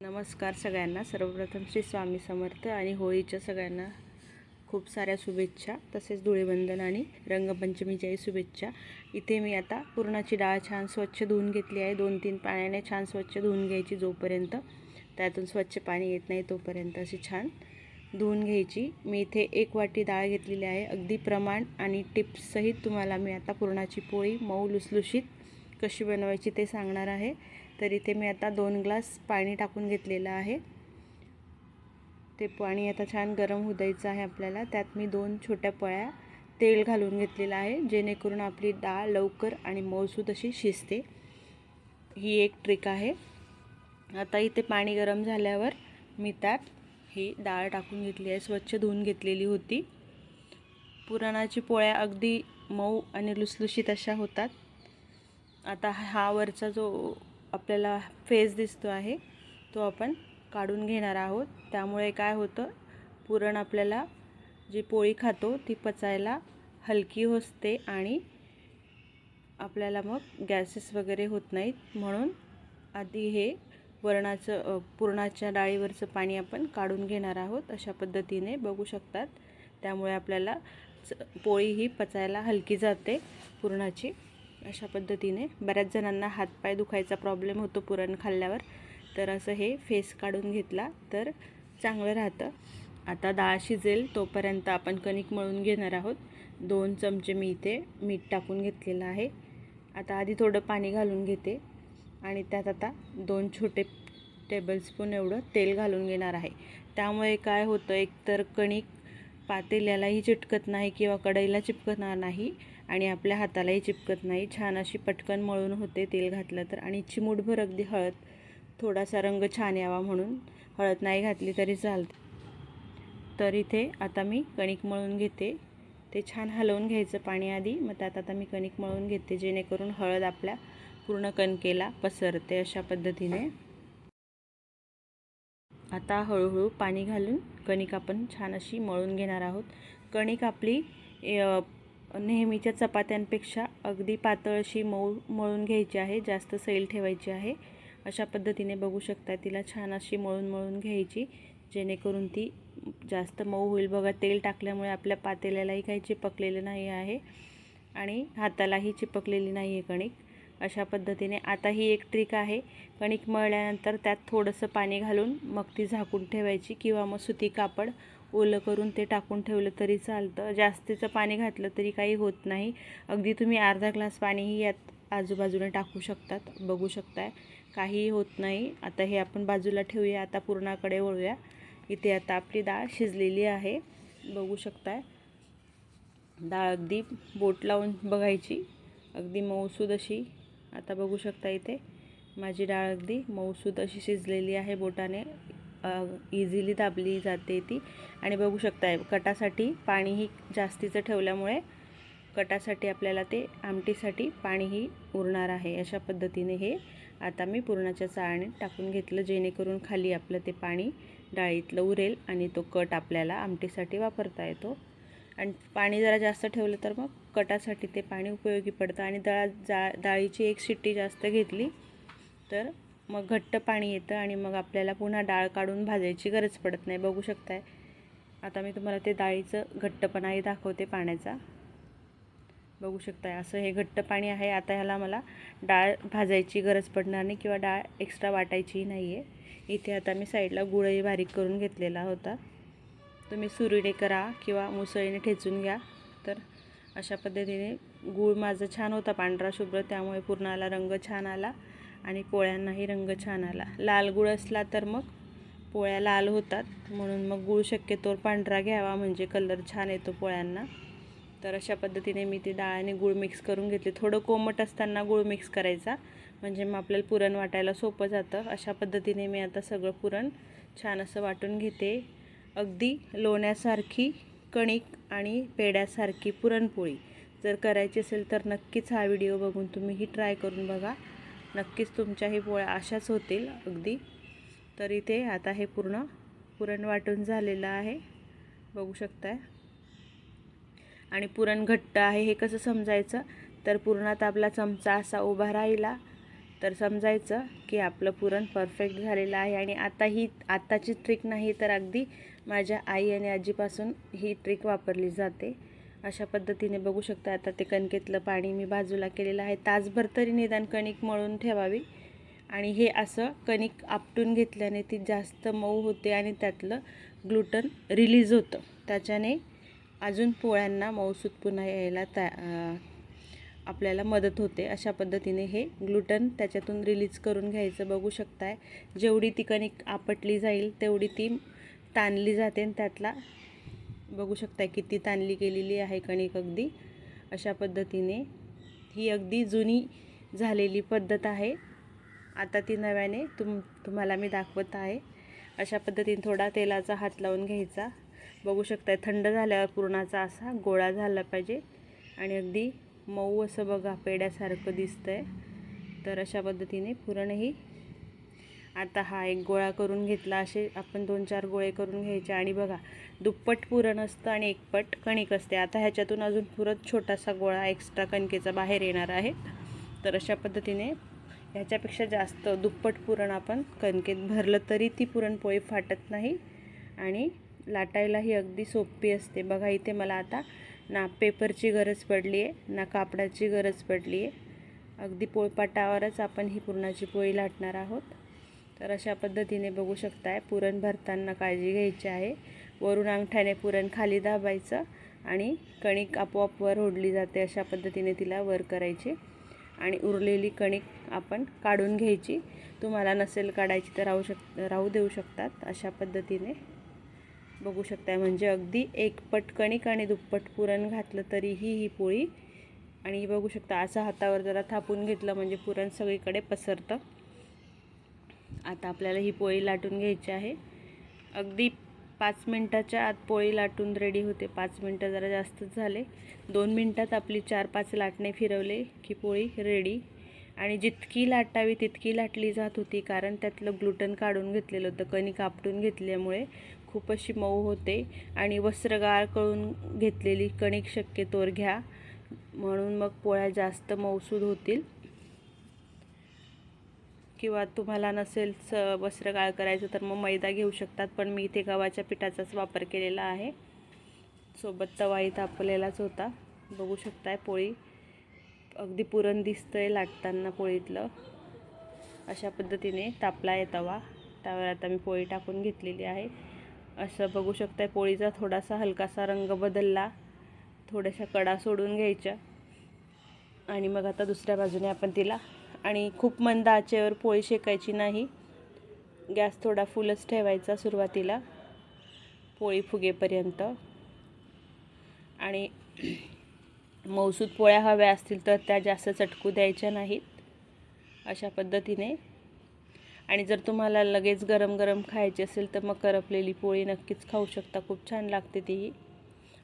नमस्कार सगळ्यांना. सर्वप्रथम श्री स्वामी समर्थ आणि होळीच्या सगळ्यांना खूप साऱ्या शुभेच्छा तसेच धुळेबंधन आणि रंगपंचमीच्याही शुभेच्छा. इथे मी आता पुरणाची डाळ छान स्वच्छ धुवून घेतली आहे. दोन तीन पाण्याने छान स्वच्छ धुवून घ्यायची जोपर्यंत. त्यातून स्वच्छ पाणी येत नाही तोपर्यंत अशी छान धुवून घ्यायची. मी इथे एक वाटी डाळ घेतलेली आहे. अगदी प्रमाण आणि टिप्ससहित तुम्हाला मी आता पुरणाची पोळी मऊ लुसलुशीत कशी बनवायची ते सांगणार आहे. तर इथे मी आता दोन ग्लास पाणी टाकून घेतलेलं आहे. ते पाणी आता छान गरम होऊ द्यायचं आहे आपल्याला. त्यात मी दोन छोट्या पळ्या तेल घालून घेतलेलं आहे जेणेकरून आपली डाळ लवकर आणि मऊसूद अशी शिजते. ही एक ट्रिक आहे. आता इथे पाणी गरम झाल्यावर मी त्यात ही डाळ टाकून घेतली आहे. स्वच्छ धुवून घेतलेली होती. पुराणाची पोळ्या अगदी मऊ आणि लुसलुशीत अशा होतात. आता हा वरचा जो आपल्याला फेस दिसतो आहे तो आपण काढून घेणार आहोत. त्यामुळे काय होतं पुरण आपल्याला जी पोळी खातो ती पचायला हलकी होते आणि आपल्याला मग गॅसेस वगैरे होत नाहीत. म्हणून आधी हे वरणाचं पुरणाच्या डाळीवरचं पाणी आपण काढून घेणार आहोत. अशा पद्धतीने बघू शकतात. त्यामुळे आपल्याला पोळी ही पचायला हलकी जाते पुरणाची. अशा पद्धतीने बऱ्याच जणांना हातपाय दुखायचा प्रॉब्लेम होतो पुरण खाल्ल्यावर. तर असं हे फेस काढून घेतला तर चांगलं राहतं. आता डाळ शिजेल तोपर्यंत आपण कणिक मळून घेणार आहोत. दोन चमचे मी इथे मीठ टाकून घेतलेलं आहे. आता आधी थोडं पाणी घालून घेते. आणि त्यात आता दोन छोटे टेबलस्पून एवढं तेल घालून घेणार आहे. त्यामुळे काय होतं एकतर कणिक पातेल्यालाही चिटकत नाही किंवा कढईला चिपकणार नाही आणि आपल्या हातालाही चिपकत नाही. छान अशी पटकन मळून होते तेल घातलं तर. आणि चिमूटभर अगदी हळद थोडासा रंग छान यावा म्हणून. हळद नाही घातली तरी चालते. तर इथे आता मी कणिक मळून घेते. ते छान हलवून घ्यायचं पाणी आधी. मग त्यात आता मी कणिक मळून घेते. जेणेकरून हळद आपल्या पूर्ण कणकेला पसरते अशा पद्धतीने. आता हळूहळू पाणी घालून कणिक आपण छान अशी मळून घेणार आहोत. कणिक आपली नेहमीच्या चपात्यांपेक्षा अगदी पातळ अशी मऊ मळून घ्यायची आहे जास्त सैल ठेवायची आहे. अशा पद्धतीने बघू शकता तिला छान अशी मळून मळून घ्यायची जेणेकरून ती जास्त मऊ होईल. बघा तेल टाकल्यामुळे आपल्या पातेल्यालाही काही चिपकलेलं नाही आहे आणि हातालाही चिपकलेली नाही आहे कणिक. अशा पद्धतीने. आता ही एक ट्रिक आहे. कणिक मळल्यानंतर त्यात थोडंसं पाणी घालून मग ती झाकून ठेवायची किंवा मग सुती कापड ओलं करून ते टाकून ठेवलं तरी चालतं. जास्तीचं पाणी घातलं तरी काही होत नाही. अगदी तुम्ही अर्धा ग्लास पाणीही यात आजूबाजूने टाकू शकतात बघू शकताय. काहीही होत नाही. आता हे आपण बाजूला ठेवूया. आता पूर्णाकडे वळूया. इथे आता आपली डाळ शिजलेली आहे. बघू शकताय. डाळ अगदी बोट लावून बघायची. अगदी मऊसूद अशी आता बघू शकता इथे. माझी डाळ अगदी मऊसूद अशी शिजलेली आहे बोटाने. इझिली दाबली जाते ती. आणि बघू शकताय कटासाठी पाणीही जास्तीचं ठेवल्यामुळे कटासाठी आपल्याला ते आमटीसाठी पाणीही उरणार आहे. अशा पद्धतीने हे आता मी पुरणाच्या चाळणीत टाकून घेतलं जेणेकरून खाली आपलं ते पाणी डाळीतलं उरेल आणि तो कट आपल्याला आमटीसाठी वापरता येतो. आणि पाणी जरा जास्त ठेवलं तर मग कटासाठी ते पाणी उपयोगी पडतं. आणि डाळ जा डाळीची एक शिट्टी जास्त घेतली तर मग घट्ट पाणी येतं आणि मग आपल्याला पुन्हा डाळ काढून भाजायची गरज पडत नाही. बघू शकताय. आता मी तुम्हाला ते डाळीचं घट्टपणाही दाखवते पाण्याचा. बघू शकताय असं हे घट्ट पाणी आहे. आता ह्याला मला डाळ भाजायची गरज पडणार नाही किंवा डाळ एक्स्ट्रा वाटायचीही नाही आहे इथे आता मी साईडला गुळही बारीक करून घेतलेला होता. तुम्ही सुरीने करा किंवा मुसळीने ठेचून घ्या. तर अशा पद्धतीने गूळ माझं छान होता पांढरा शुभ्र त्यामुळे पूर्णाला रंग छान आला आणि पोळ्यांनाही रंग छान आला. लाल गूळ असला तर मग पोळ्या लाल होतात म्हणून मग गूळ शक्यतोवर पांढरा घ्यावा म्हणजे कलर छान येतो पोळ्यांना. तर अशा पद्धतीने मी ती डाळ आणि गूळ मिक्स करून घेतली. थोडं कोमट असताना गूळ मिक्स करायचा म्हणजे मग आपल्याला पुरण वाटायला सोपं जातं. अशा पद्धतीने मी आता सगळं पुरण छान असं वाटून घेते. अगदी लोण्यासारखी कणिक आणि पेड्यासारखी पुरणपोळी जर करायची असेल तर नक्कीच हा व्हिडिओ बघून तुम्ही ही ट्राय करून बघा. नक्कीच तुमच्याही पोळ्या अशाच होतील अगदी. तर इथे आता हे पूर्ण पुरण वाटून झालेलं आहे. बघू शकताय. आणि पुरण घट्ट आहे हे कसं समजायचं? तर पुरणात आपला चमचा असा उभा राहिला. तर समजायचं की आपलं पुरण परफेक्ट झालेलं आहे आणि आता ही आत्ताची ट्रिक नाही तर अगदी माझ्या आई आणि आजीपासून ही ट्रिक वापरली जाते. अशा पद्धतीने बघू शकता आता ते कणकेतलं पाणी मी बाजूला केलेलं आहे. तासभर तरी निदान कणिक मळून ठेवावी. आणि हे असं कणिक आपटून घेतल्याने ती जास्त मऊ होते आणि त्यातलं ग्लुटन रिलीज होतं. त्याच्याने अजून पोळ्यांना मऊसूत पुन्हा यायला त्या आपल्याला मदत होते. अशा पद्धतीने हे ग्लुटन त्याच्यातून रिलीज करून घ्यायचं. बघू शकताय जेवढी ती कणिक आपटली जाईल तेवढी ती ताणली जाते आणि त्यातला बघू शकताय किती ताणली गेलेली आहे कणिक अगदी. अशा पद्धतीने ही अगदी जुनी झालेली पद्धत आहे. आता ती नव्याने तुम तुम्हाला मी दाखवत आहे. अशा पद्धतीने थोडा तेलाचा हात लावून घ्यायचा. बघू शकताय थंड झाल्यावर पुरणाचा असा गोळा झाला पाहिजे. आणि अगदी मऊ असं बघा पेड्यासारखं दिसतं आहे तर अशा पद्धतीने पुरणही आता हा एक गोळा करून घेतला. असे आपण दोन चार गोळे करून घ्यायचे. आणि बघा दुप्पट पुरण असतं आणि एकपट कणिक असते. आता ह्याच्यातून अजून पुरत छोटासा गोळा एक्स्ट्रा कणकेचा बाहेर येणार आहे. तर अशा पद्धतीने ह्याच्यापेक्षा जास्त दुप्पट पुरण आपण कणकेत भरलं तरी ती पुरणपोळी फाटत नाही. आणि लाटायलाही अगदी सोपी असते. बघा इथे मला आता ना पेपरची गरज पडली आहे ना कापडाची गरज पडली आहे. अगदी पोळपाटावरच आपण ही पुरणाची पोळी लाटणार आहोत. तर अशा पद्धतीने बघू शकताय पुरण भरताना काळजी घ्यायची आहे. वरून अंगठ्याने पुरण खाली दाबायचं आणि कणिक आपोआप वर ओढली जाते अशा पद्धतीने तिला वर करायची. आणि उरलेली कणिक आपण काढून घ्यायची. तुम्हाला नसेल काढायची तर राहू शक राहू देऊ शकतात अशा पद्धतीने. बघू शकता म्हणजे अगदी एक पट कणिक आणि दुप्पट पुरण घातलं तरीही ही पोळी. आणि बघू शकता असं हातावर जरा थापून घेतलं म्हणजे पुरण सगळीकडे पसरतं. आता आपल्याला ही पोळी लाटून घ्यायची आहे. अगदी पाच मिनटाच्या आत पोळी लाटून रेडी होते. पाच मिनटं जरा जास्तच झाले. दोन मिनटात आपली चार पाच लाटणे फिरवले की पोळी रेडी आणि जितकी लाटावी तितकी लाटली जात होती कारण त्यातलं ग्लुटन काढून घेतलेलं होतं कणी कापटून घेतल्यामुळे. खूप अशी मऊ होते आणि वस्त्रगाळ करून घेतलेली कणिक शक्यतोवर घ्या. म्हणून मग पोळ्या जास्त मऊसूद होतील. किंवा तुम्हाला नसेल स वस्त्रगाळ करायचं तर मग मैदा घेऊ शकतात पण मी इथे गव्हाच्या पिठाचाच वापर केलेला आहे. सोबत तवाही तापलेलाच होता. बघू शकताय पोळी. अगदी पुरण दिसतं आहे लाटताना पोळीतलं. अशा पद्धतीने तापला आहे तवा. त्यावर आता मी पोळी टाकून घेतलेली आहे. असं बघू शकताय पोळीचा थोडासा हलकासा रंग बदलला. थोड्याशा कडा सोडून घ्यायच्या. आणि मग आता दुसऱ्या बाजूने आपण तिला. आणि खूप मंद आचेवर पोळी शेकायची नाही. गॅस थोडा फुलच ठेवायचा सुरुवातीला. पोळी फुगेपर्यंत. आणि मौसूद पोळ्या हव्या असतील तर त्या जास्त चटकू द्यायच्या नाहीत. अशा पद्धतीने आणि जर तुम्हाला लगेच गरम गरम खायची असेल तर मग करपलेली पोळी नक्कीच खाऊ शकता. खूप छान लागते तीही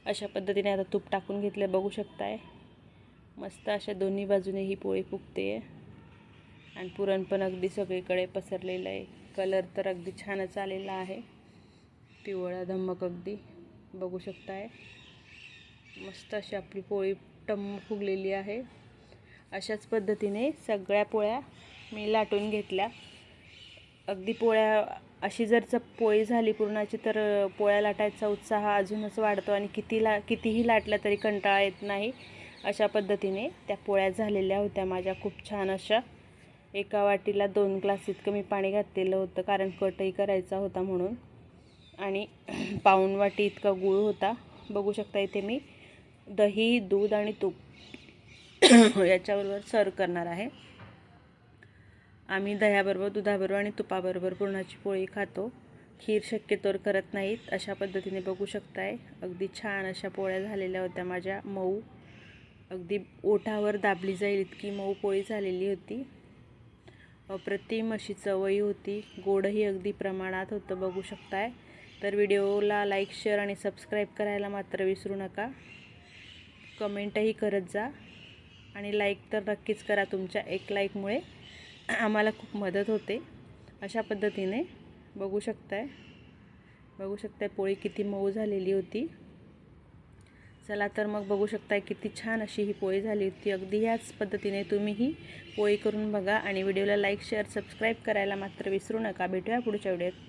अशा पद्धतीने आता तूप टाकून घेतलं बघू शकताय. मस्त अशा दोन्ही बाजूने ही पोळी फुगते. आणि पुरण पण अगदी सगळीकडे पसरलेलं आहे. कलर तर अगदी छानच आलेला आहे. पिवळा धम्मक अगदी. बघू शकताय. मस्त अशी आपली पोळी टम्म फुगलेली आहे. अशाच पद्धतीने सगळ्या पोळ्या मी लाटून घेतल्या. अगदी पोळ्या अशी जर च पोळी झाली पुरणाची तर पोळ्या लाटायचा उत्साह अजूनच वाढतो आणि किती ला कितीही लाटल्या तरी कंटाळा येत नाही. अशा पद्धतीने त्या पोळ्या झालेल्या होत्या माझ्या खूप छान अशा. एका वाटीला दोन ग्लास इतकं मी पाणी घातलेलं होतं कारण कटही करायचा होता म्हणून. आणि पाऊण वाटी इतका गूळ होता. बघू शकता इथे मी दही दूध आणि तूप याच्याबरोबर सर्व करणार आहे. आम्ही दह्याबरोबर दुधाबरोबर आणि तुपाबरोबर पुरणाची पोळी खातो. खीर शक्यतोवर करत नाहीत. अशा पद्धतीने बघू शकताय. अगदी छान अशा पोळ्या झालेल्या होत्या माझ्या. मऊ. अगदी ओठावर दाबली जाईल इतकी मऊ पोळी झालेली होती. अप्रतिम अशी चवही होती. गोडही अगदी प्रमाणात होतं बघू शकताय. तर व्हिडिओला लाईक शेअर आणि सबस्क्राईब करायला मात्र विसरू नका. कमेंटही करत जा. आणि लाईक तर नक्कीच करा तुमच्या एक लाईकमुळे. आम्हाला खूप मदत होते. अशा पद्धतीने बघू शकताय. बघू शकताय पोळी किती मऊ झालेली होती. चला तर मग बघू शकताय किती छान अशी ही पोळी झाली होती. अगदी ह्याच पद्धतीने तुम्हीही पोळी करून बघा आणि व्हिडिओला लाईक शेअर सबस्क्राईब करायला मात्र विसरू नका. भेटूया पुढच्या व्हिडिओत.